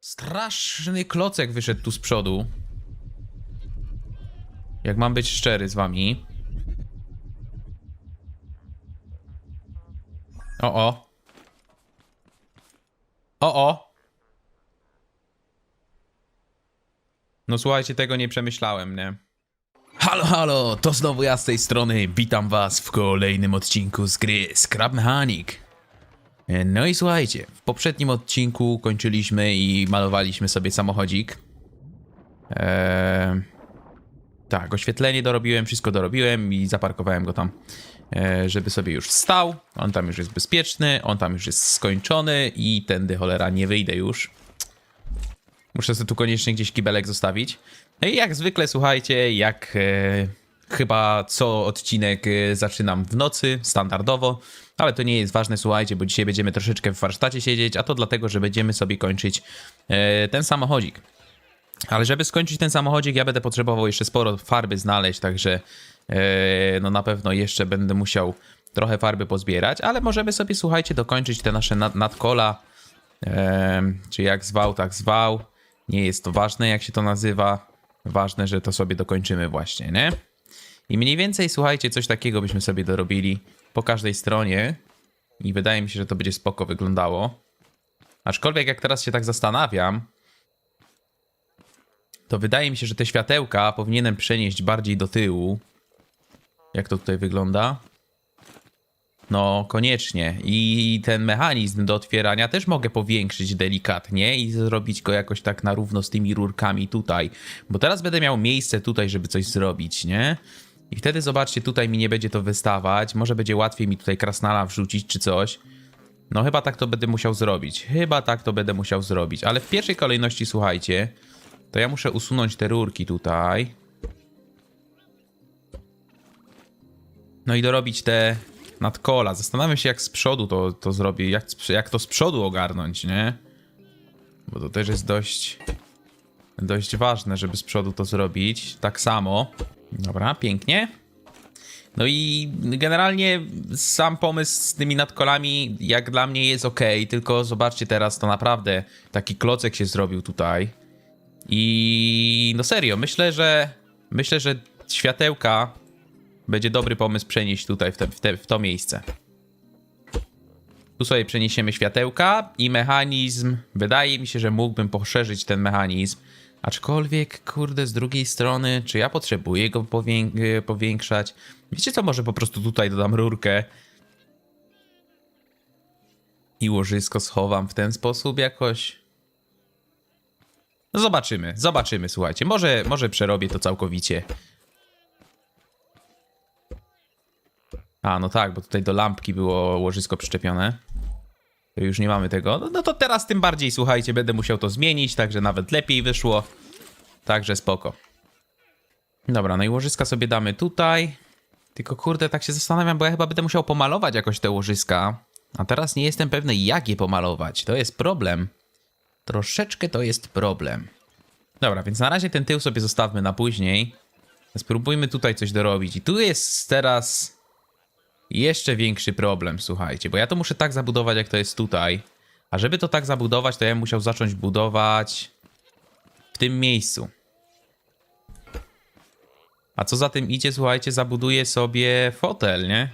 Straszny klocek wyszedł tu z przodu. Jak mam być szczery z wami. O o. O o. No słuchajcie, tego nie przemyślałem, nie? Halo, halo, to znowu ja z tej strony. Witam was w kolejnym odcinku z gry Scrap Mechanic. No i słuchajcie, w poprzednim odcinku kończyliśmy i malowaliśmy sobie samochodzik. Eee, tak, oświetlenie dorobiłem, wszystko dorobiłem i zaparkowałem go tam, e, żeby sobie już stał. On tam już jest bezpieczny, on tam już jest skończony i tędy cholera nie wyjdę już. Muszę sobie tu koniecznie gdzieś kibelek zostawić. No i jak zwykle, słuchajcie, jak e, chyba co odcinek e, zaczynam w nocy, standardowo, ale to nie jest ważne, słuchajcie, bo dzisiaj będziemy troszeczkę w warsztacie siedzieć, a to dlatego, że będziemy sobie kończyć e, ten samochodzik. Ale żeby skończyć ten samochodzik, ja będę potrzebował jeszcze sporo farby znaleźć, także e, no na pewno jeszcze będę musiał trochę farby pozbierać, ale możemy sobie, słuchajcie, dokończyć te nasze nad nadkola, e, czy jak zwał, tak zwał. Nie jest to ważne, jak się to nazywa. Ważne, że to sobie dokończymy właśnie, nie? I mniej więcej, słuchajcie, coś takiego byśmy sobie dorobili po każdej stronie. I wydaje mi się, że to będzie spoko wyglądało. Aczkolwiek jak teraz się tak zastanawiam, to wydaje mi się, że te światełka powinienem przenieść bardziej do tyłu. Jak to tutaj wygląda? No, koniecznie. I ten mechanizm do otwierania też mogę powiększyć delikatnie i zrobić go jakoś tak na równo z tymi rurkami tutaj. Bo teraz będę miał miejsce tutaj, żeby coś zrobić, nie? I wtedy zobaczcie, tutaj mi nie będzie to wystawać. Może będzie łatwiej mi tutaj krasnala wrzucić czy coś. No chyba tak to będę musiał zrobić. Chyba tak to będę musiał zrobić. Ale w pierwszej kolejności, słuchajcie, to ja muszę usunąć te rurki tutaj. No i dorobić te nadkola. Zastanawiam się, jak z przodu to, to zrobię, jak, jak to z przodu ogarnąć, nie? Bo to też jest dość, dość ważne, żeby z przodu to zrobić. Tak samo. Dobra, pięknie. No i generalnie sam pomysł z tymi nadkolami, jak dla mnie, jest ok. Tylko zobaczcie teraz, to naprawdę taki klocek się zrobił tutaj. I no serio, myślę, że myślę, że światełka będzie dobry pomysł przenieść tutaj w, te, w, te, w to miejsce. Tu sobie przeniesiemy światełka i mechanizm. Wydaje mi się, że mógłbym poszerzyć ten mechanizm. Aczkolwiek, kurde, z drugiej strony, czy ja potrzebuję go powię- powiększać? Wiecie co, może po prostu tutaj dodam rurkę i łożysko schowam w ten sposób jakoś. No zobaczymy, zobaczymy, słuchajcie. Może, może przerobię to całkowicie. A, no tak, bo tutaj do lampki było łożysko przyczepione. Już nie mamy tego. No, no to teraz tym bardziej, słuchajcie, będę musiał to zmienić, także nawet lepiej wyszło. Także spoko. Dobra, no i łożyska sobie damy tutaj. Tylko kurde, tak się zastanawiam, bo ja chyba będę musiał pomalować jakoś te łożyska. A teraz nie jestem pewny, jak je pomalować. To jest problem. Troszeczkę to jest problem. Dobra, więc na razie ten tył sobie zostawmy na później. Spróbujmy tutaj coś dorobić. I tu jest teraz jeszcze większy problem, słuchajcie, bo ja to muszę tak zabudować, jak to jest tutaj. A żeby to tak zabudować, to ja bym musiał zacząć budować w tym miejscu. A co za tym idzie, słuchajcie, zabuduję sobie fotel, nie?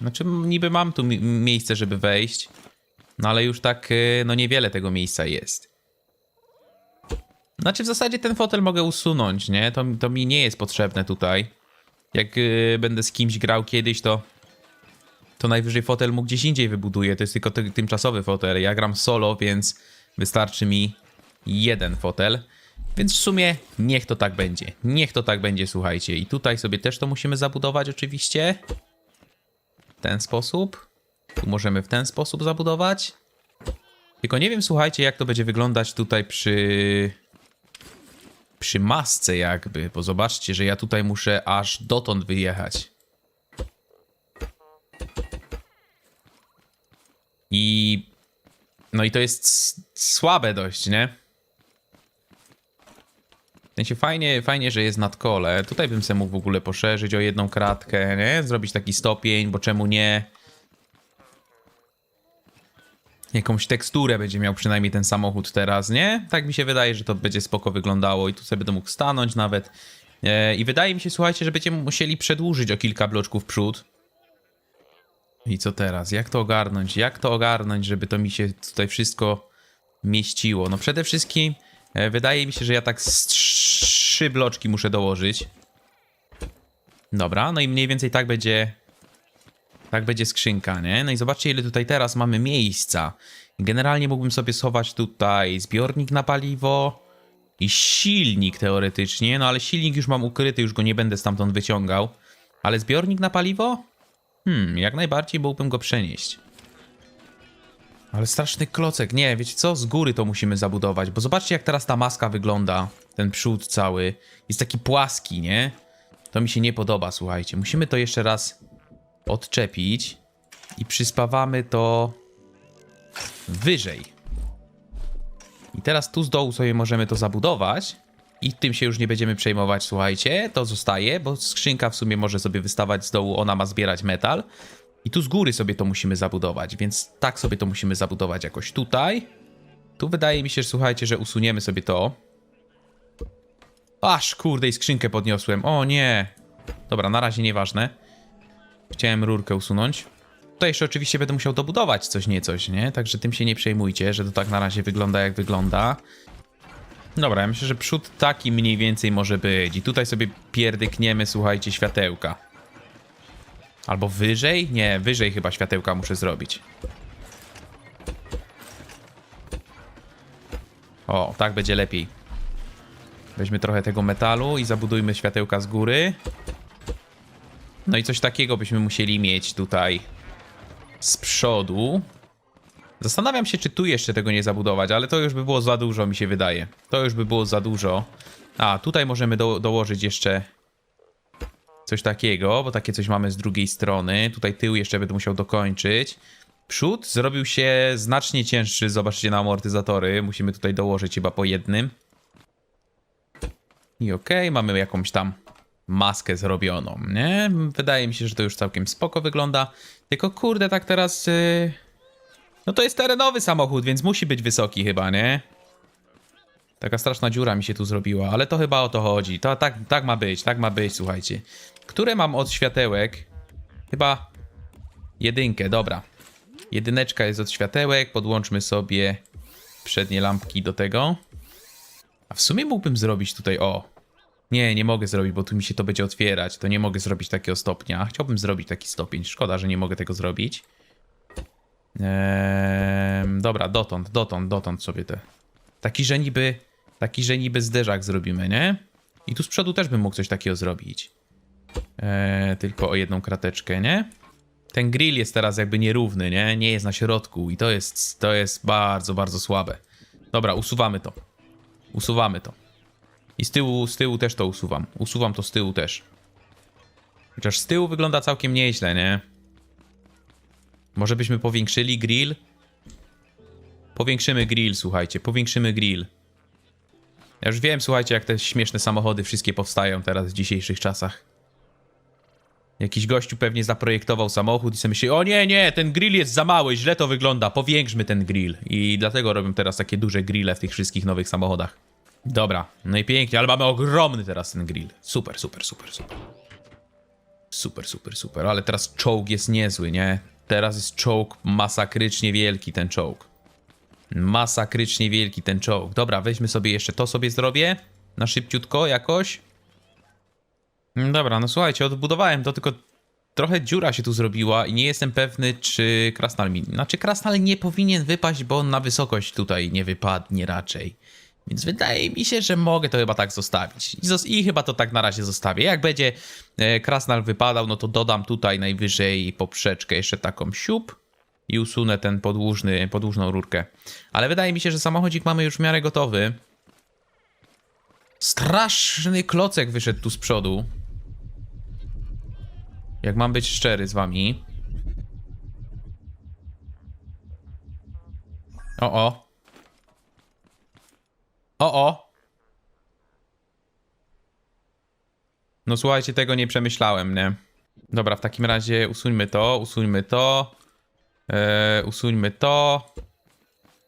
Znaczy, niby mam tu mi miejsce, żeby wejść, no ale już tak, y, no niewiele tego miejsca jest. Znaczy, w zasadzie ten fotel mogę usunąć, nie? To, to mi nie jest potrzebne tutaj. Jak y, będę z kimś grał kiedyś, to to najwyżej fotel mu gdzieś indziej wybuduję. To jest tylko ty tymczasowy fotel. Ja gram solo, więc wystarczy mi jeden fotel. Więc w sumie niech to tak będzie. Niech to tak będzie, słuchajcie. I tutaj sobie też to musimy zabudować oczywiście. W ten sposób. Tu możemy w ten sposób zabudować. Tylko nie wiem, słuchajcie, jak to będzie wyglądać tutaj przy... Przy masce jakby, bo zobaczcie, że ja tutaj muszę aż dotąd wyjechać. I. No i to jest słabe dość, nie? W sensie fajnie, fajnie, że jest nadkole. Tutaj bym sobie mógł w ogóle poszerzyć o jedną kratkę, nie? Zrobić taki stopień, bo czemu nie? Jakąś teksturę będzie miał przynajmniej ten samochód teraz, nie? Tak mi się wydaje, że to będzie spoko wyglądało i tu sobie będę mógł stanąć nawet. E, I wydaje mi się, słuchajcie, że będziemy musieli przedłużyć o kilka bloczków przód. I co teraz? Jak to ogarnąć? Jak to ogarnąć, żeby to mi się tutaj wszystko mieściło? No przede wszystkim e, wydaje mi się, że ja tak trzy bloczki muszę dołożyć. Dobra, no i mniej więcej tak będzie tak będzie skrzynka, nie? No i zobaczcie, ile tutaj teraz mamy miejsca. Generalnie mógłbym sobie schować tutaj zbiornik na paliwo i silnik teoretycznie, no ale silnik już mam ukryty, już go nie będę stamtąd wyciągał. Ale zbiornik na paliwo? Hmm, jak najbardziej mógłbym go przenieść. Ale straszny klocek. Nie, wiecie co? Z góry to musimy zabudować, bo zobaczcie jak teraz ta maska wygląda. Ten przód cały. Jest taki płaski, nie? To mi się nie podoba, słuchajcie. Musimy to jeszcze raz odczepić i przyspawamy to wyżej. I teraz tu z dołu sobie możemy to zabudować i tym się już nie będziemy przejmować, słuchajcie, to zostaje, bo skrzynka w sumie może sobie wystawać z dołu, ona ma zbierać metal. I tu z góry sobie to musimy zabudować, więc tak sobie to musimy zabudować jakoś tutaj. Tu wydaje mi się, że słuchajcie, że usuniemy sobie to. Aż kurde i skrzynkę podniosłem, o nie. Dobra, na razie nieważne. Chciałem rurkę usunąć. Tutaj jeszcze oczywiście będę musiał dobudować coś niecoś, nie? Także tym się nie przejmujcie, że to tak na razie wygląda jak wygląda. Dobra, ja myślę, że przód taki mniej więcej może być. I tutaj sobie pierdykniemy, słuchajcie, światełka. Albo wyżej? Nie, wyżej chyba światełka muszę zrobić. O, tak będzie lepiej. Weźmy trochę tego metalu i zabudujmy światełka z góry. No i coś takiego byśmy musieli mieć tutaj z przodu. Zastanawiam się, czy tu jeszcze tego nie zabudować, ale to już by było za dużo, mi się wydaje. To już by było za dużo. A, tutaj możemy do, dołożyć jeszcze coś takiego, bo takie coś mamy z drugiej strony. Tutaj tył jeszcze będę musiał dokończyć. Przód zrobił się znacznie cięższy, zobaczcie na amortyzatory. Musimy tutaj dołożyć chyba po jednym. I okej, okay, mamy jakąś tam maskę zrobioną, nie? Wydaje mi się, że to już całkiem spoko wygląda. Tylko kurde, tak teraz... Yy... No to jest terenowy samochód, więc musi być wysoki chyba, nie? Taka straszna dziura mi się tu zrobiła, ale to chyba o to chodzi. To tak, tak ma być, tak ma być, słuchajcie. Które mam od światełek? Chyba jedynkę, dobra. Jedyneczka jest od światełek, podłączmy sobie przednie lampki do tego. A w sumie mógłbym zrobić tutaj, o, nie, nie mogę zrobić, bo tu mi się to będzie otwierać. To nie mogę zrobić takiego stopnia. Chciałbym zrobić taki stopień. Szkoda, że nie mogę tego zrobić. Eee, dobra, dotąd, dotąd, dotąd sobie te. Taki, że niby, taki, że niby zderzak zrobimy, nie? I tu z przodu też bym mógł coś takiego zrobić. Eee, tylko o jedną krateczkę, nie? Ten grill jest teraz jakby nierówny, nie? Nie jest na środku i to jest, to jest bardzo, bardzo słabe. Dobra, usuwamy to. Usuwamy to. I z tyłu, z tyłu też to usuwam. Usuwam to z tyłu też. Chociaż z tyłu wygląda całkiem nieźle, nie? Może byśmy powiększyli grill? Powiększymy grill, słuchajcie, powiększymy grill. Ja już wiem, słuchajcie, jak te śmieszne samochody wszystkie powstają teraz w dzisiejszych czasach. Jakiś gościu pewnie zaprojektował samochód i sobie myśli, o nie, nie, ten grill jest za mały, źle to wygląda, powiększmy ten grill. I dlatego robią teraz takie duże grille w tych wszystkich nowych samochodach. Dobra, no i pięknie, ale mamy ogromny teraz ten grill. Super, super, super, super. Super, super, super, ale teraz czołg jest niezły, nie? Teraz jest czołg masakrycznie wielki, ten czołg. Masakrycznie wielki ten czołg. Dobra, weźmy sobie jeszcze to sobie zrobię. Na szybciutko jakoś. Mm, Dobra, no słuchajcie, odbudowałem to, tylko trochę dziura się tu zrobiła i nie jestem pewny, czy krasnal mi... Znaczy, krasnal nie powinien wypaść, bo on na wysokość tutaj nie wypadnie raczej. Więc wydaje mi się, że mogę to chyba tak zostawić. I, I, chyba to tak na razie zostawię. Jak będzie e, krasnal wypadał, no to dodam tutaj najwyżej poprzeczkę, jeszcze taką siup i usunę ten podłużny, podłużną rurkę. Ale wydaje mi się, że samochodzik mamy już w miarę gotowy. Straszny klocek wyszedł tu z przodu. Jak mam być szczery z wami. O, o. O, o. No słuchajcie, tego nie przemyślałem, nie? Dobra, w takim razie usuńmy to, usuńmy to. Eee, usuńmy to.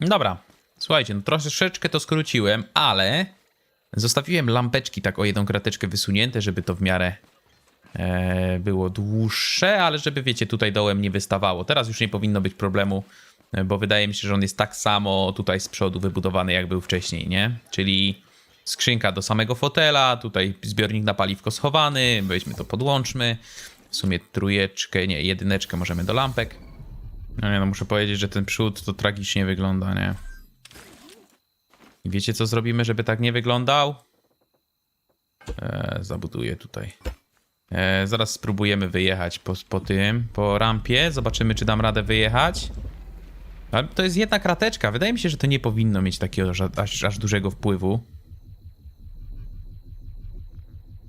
Dobra, słuchajcie, no troszeczkę to skróciłem, ale zostawiłem lampeczki tak o jedną krateczkę wysunięte, żeby to w miarę e, było dłuższe, ale żeby, wiecie, tutaj dołem nie wystawało. Teraz już nie powinno być problemu, bo wydaje mi się, że on jest tak samo tutaj z przodu wybudowany, jak był wcześniej, nie? Czyli skrzynka do samego fotela, tutaj zbiornik na paliwko schowany, weźmy to podłączmy. W sumie trójeczkę, nie, jedyneczkę możemy do lampek. No nie, no muszę powiedzieć, że ten przód to tragicznie wygląda, nie? I wiecie co zrobimy, żeby tak nie wyglądał? E, zabuduję tutaj. E, zaraz spróbujemy wyjechać po, po tym, po rampie. Zobaczymy, czy dam radę wyjechać. Ale to jest jedna krateczka. Wydaje mi się, że to nie powinno mieć takiego aż, aż, dużego wpływu.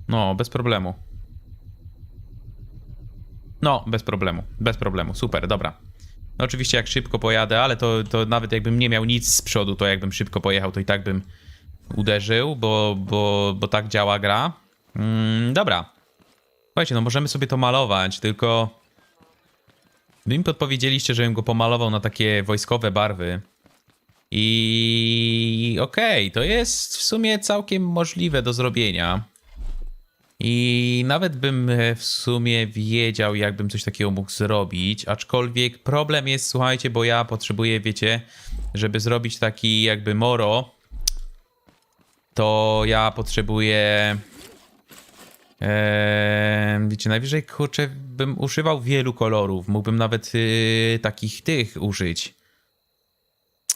No, bez problemu. No, bez problemu, bez problemu, super, dobra. No oczywiście jak szybko pojadę, ale to, to nawet jakbym nie miał nic z przodu, to jakbym szybko pojechał, to i tak bym uderzył, bo, bo, bo tak działa gra. Mm, dobra. Słuchajcie, no możemy sobie to malować, tylko... Wy mi podpowiedzieliście, żebym go pomalował na takie wojskowe barwy. I okej, to jest w sumie całkiem możliwe do zrobienia. I nawet bym w sumie wiedział, jakbym coś takiego mógł zrobić, aczkolwiek problem jest, słuchajcie, bo ja potrzebuję, wiecie, żeby zrobić taki jakby moro, to ja potrzebuję, e, wiecie, najwyżej, kurczę, bym używał wielu kolorów, mógłbym nawet y, takich tych użyć.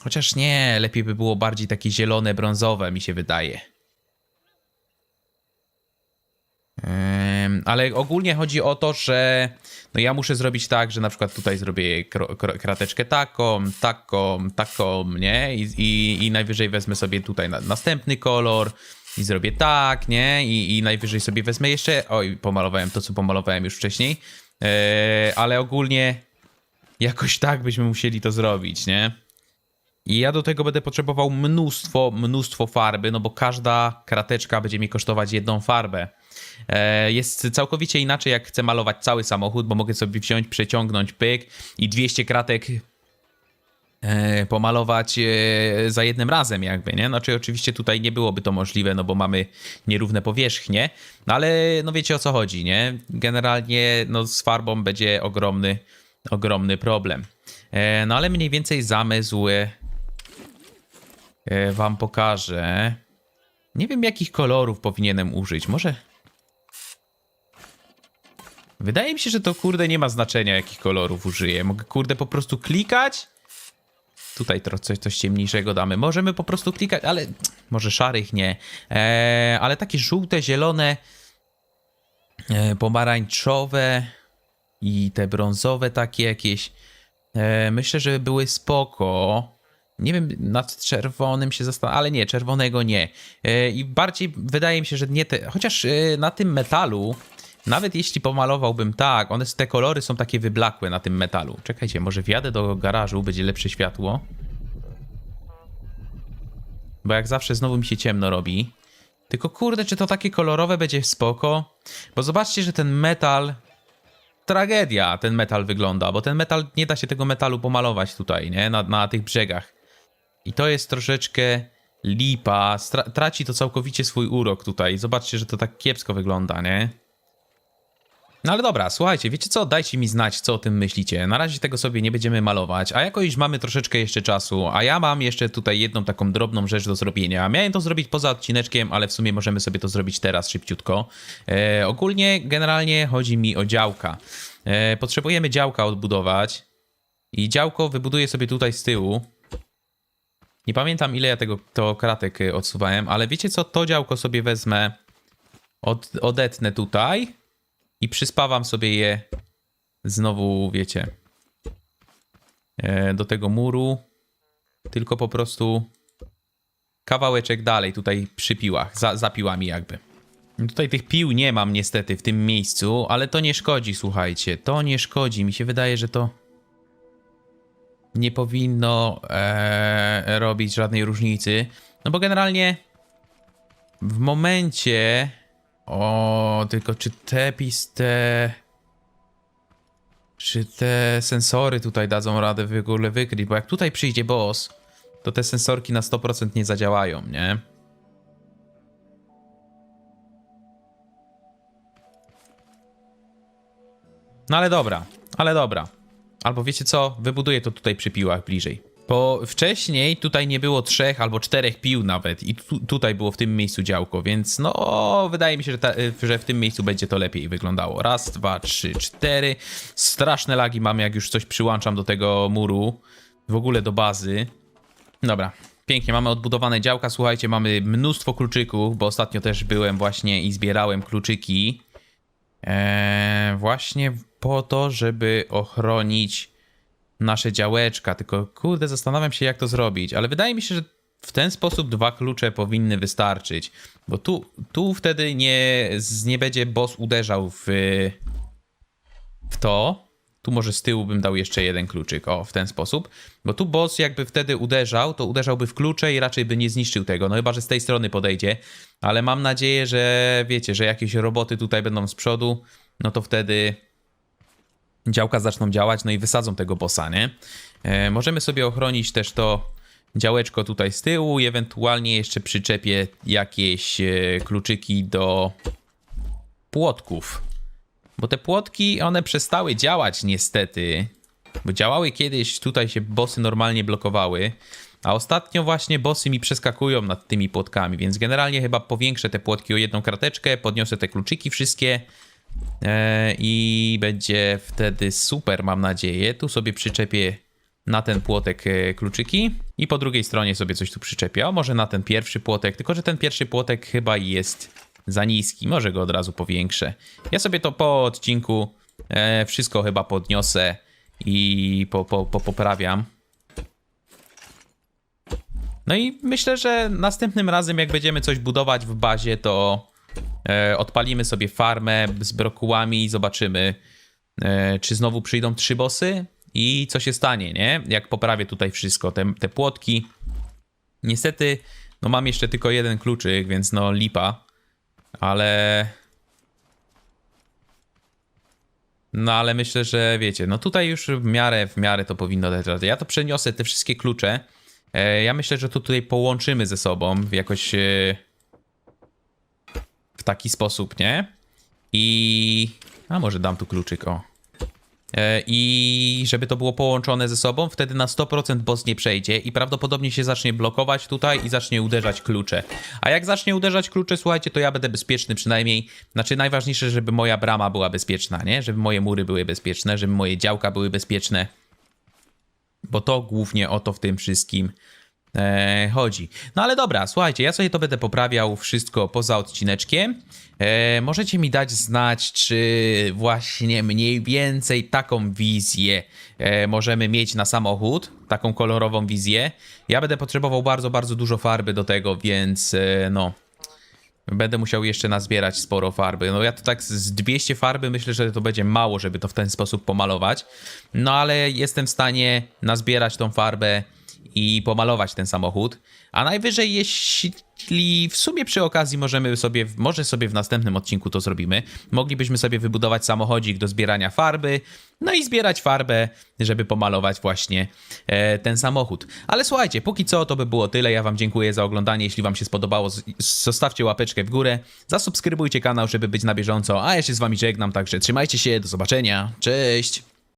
Chociaż nie, lepiej by było bardziej takie zielone, brązowe, mi się wydaje. Em, Ale ogólnie chodzi o to, że no ja muszę zrobić tak, że na przykład tutaj zrobię krateczkę taką, taką, taką, nie? I, i, i najwyżej wezmę sobie tutaj na, następny kolor i zrobię tak, nie? I, I najwyżej sobie wezmę jeszcze, oj, pomalowałem to, co pomalowałem już wcześniej, e, ale ogólnie jakoś tak byśmy musieli to zrobić, nie? I ja do tego będę potrzebował mnóstwo, mnóstwo farby, no bo każda krateczka będzie mi kosztować jedną farbę. E, Jest całkowicie inaczej, jak chcę malować cały samochód, bo mogę sobie wziąć, przeciągnąć pyk i 200 kratek pomalować e, za jednym razem jakby, nie? Znaczy oczywiście tutaj nie byłoby to możliwe, no bo mamy nierówne powierzchnie, no ale no wiecie o co chodzi, nie? Generalnie no z farbą będzie ogromny, ogromny problem. E, No ale mniej więcej zamysł e, wam pokażę. Nie wiem jakich kolorów powinienem użyć, może... Wydaje mi się, że to kurde nie ma znaczenia, jakich kolorów użyję. Mogę kurde po prostu klikać. Tutaj coś, coś ciemniejszego damy. Możemy po prostu klikać, ale może szarych nie. Eee, ale takie żółte, zielone, e, pomarańczowe i te brązowe takie jakieś. E, myślę, że były spoko. Nie wiem, nad czerwonym się zastanawiam, ale nie, czerwonego nie. E, I bardziej wydaje mi się, że nie te. Chociaż e, na tym metalu, nawet jeśli pomalowałbym tak, one te kolory są takie wyblakłe na tym metalu. Czekajcie, może wjadę do garażu, będzie lepsze światło. Bo jak zawsze znowu mi się ciemno robi. Tylko kurde, czy to takie kolorowe będzie spoko? Bo zobaczcie, że ten metal tragedia ten metal wygląda, bo ten metal, nie da się tego metalu pomalować tutaj, nie? Na, na tych brzegach. I to jest troszeczkę lipa, Stra traci to całkowicie swój urok tutaj. Zobaczcie, że to tak kiepsko wygląda, nie? No ale dobra, słuchajcie, wiecie co? Dajcie mi znać, co o tym myślicie. Na razie tego sobie nie będziemy malować, a jakoś mamy troszeczkę jeszcze czasu, a ja mam jeszcze tutaj jedną taką drobną rzecz do zrobienia. Miałem to zrobić poza odcineczkiem, ale w sumie możemy sobie to zrobić teraz szybciutko. E, ogólnie, generalnie chodzi mi o działka. E, potrzebujemy działka odbudować i działko wybuduję sobie tutaj z tyłu. Nie pamiętam ile ja tego to kratek y, odsuwałem, ale wiecie co? To działko sobie wezmę, od, odetnę tutaj i przyspawam sobie je znowu, wiecie, e, do tego muru, tylko po prostu kawałeczek dalej, tutaj przy piłach, za, za piłami jakby. Tutaj tych pił nie mam niestety w tym miejscu, ale to nie szkodzi, słuchajcie, to nie szkodzi. Mi się wydaje, że to nie powinno e, robić żadnej różnicy. No bo generalnie w momencie. O, tylko czy te piste. Czy te sensory tutaj dadzą radę w ogóle wykryć? Bo jak tutaj przyjdzie boss, to te sensorki na 100% nie zadziałają, nie? No ale dobra, ale dobra. Albo wiecie co, wybuduję to tutaj przy piłach bliżej. Bo wcześniej tutaj nie było trzech albo czterech pił nawet i tu, tutaj było w tym miejscu działko, więc no wydaje mi się, że, ta, że w tym miejscu będzie to lepiej wyglądało. Raz, dwa, trzy, cztery. Straszne lagi mamy, jak już coś przyłączam do tego muru, w ogóle do bazy. Dobra, pięknie, mamy odbudowane działka, słuchajcie, mamy mnóstwo kluczyków, bo ostatnio też byłem właśnie i zbierałem kluczyki. Eee, właśnie po to, żeby ochronić nasze działeczka. Tylko kurde, zastanawiam się, jak to zrobić, ale wydaje mi się, że w ten sposób dwa klucze powinny wystarczyć, bo tu, tu wtedy nie, nie będzie boss uderzał w, w to. Tu może z tyłu bym dał jeszcze jeden kluczyk, o, w ten sposób. Bo tu boss jakby wtedy uderzał, to uderzałby w klucze i raczej by nie zniszczył tego. No chyba, że z tej strony podejdzie. Ale mam nadzieję, że wiecie, że jakieś roboty tutaj będą z przodu, no to wtedy działka zaczną działać, no i wysadzą tego bossa, nie? E, możemy sobie ochronić też to działeczko tutaj z tyłu i ewentualnie jeszcze przyczepię jakieś e, kluczyki do płotków. Bo te płotki, one przestały działać niestety. Bo działały kiedyś, tutaj się bossy normalnie blokowały. A ostatnio właśnie bossy mi przeskakują nad tymi płotkami, więc generalnie chyba powiększę te płotki o jedną krateczkę, podniosę te kluczyki wszystkie i będzie wtedy super, mam nadzieję. Tu sobie przyczepię na ten płotek e, kluczyki i po drugiej stronie sobie coś tu przyczepię. O, może na ten pierwszy płotek, tylko że ten pierwszy płotek chyba jest za niski. Może go od razu powiększę. Ja sobie to po odcinku e, wszystko chyba podniosę i po, po, po, poprawiam. No i myślę, że następnym razem, jak będziemy coś budować w bazie, to e, odpalimy sobie farmę z brokułami i zobaczymy, e, czy znowu przyjdą trzy bossy i co się stanie, nie? Jak poprawię tutaj wszystko, te, te płotki. Niestety, no mam jeszcze tylko jeden kluczyk, więc no lipa, ale... No ale myślę, że wiecie, no tutaj już w miarę, w miarę to powinno dać radę. Ja to przeniosę, te wszystkie klucze. E, ja myślę, że to tutaj połączymy ze sobą jakoś... W taki sposób, nie? I... A może dam tu kluczyk, o. E, I żeby to było połączone ze sobą, wtedy na 100% boss nie przejdzie i prawdopodobnie się zacznie blokować tutaj i zacznie uderzać klucze. A jak zacznie uderzać klucze, słuchajcie, to ja będę bezpieczny przynajmniej. Znaczy najważniejsze, żeby moja brama była bezpieczna, nie? Żeby moje mury były bezpieczne, żeby moje działka były bezpieczne. Bo to głównie o to w tym wszystkim e, chodzi. No ale dobra, słuchajcie, ja sobie to będę poprawiał wszystko poza odcineczkiem. E, możecie mi dać znać, czy właśnie mniej więcej taką wizję e, możemy mieć na samochód, taką kolorową wizję. Ja będę potrzebował bardzo, bardzo dużo farby do tego, więc e, no... Będę musiał jeszcze nazbierać sporo farby. No ja to tak z 200 farby myślę, że to będzie mało, żeby to w ten sposób pomalować. No ale jestem w stanie nazbierać tą farbę i pomalować ten samochód. A najwyżej, jeśli w sumie przy okazji możemy sobie, może sobie w następnym odcinku to zrobimy, moglibyśmy sobie wybudować samochodzik do zbierania farby, no i zbierać farbę, żeby pomalować właśnie e, ten samochód. Ale słuchajcie, póki co to by było tyle. Ja wam dziękuję za oglądanie. Jeśli wam się spodobało, zostawcie łapeczkę w górę, zasubskrybujcie kanał, żeby być na bieżąco. A ja się z wami żegnam, także trzymajcie się, do zobaczenia. Cześć!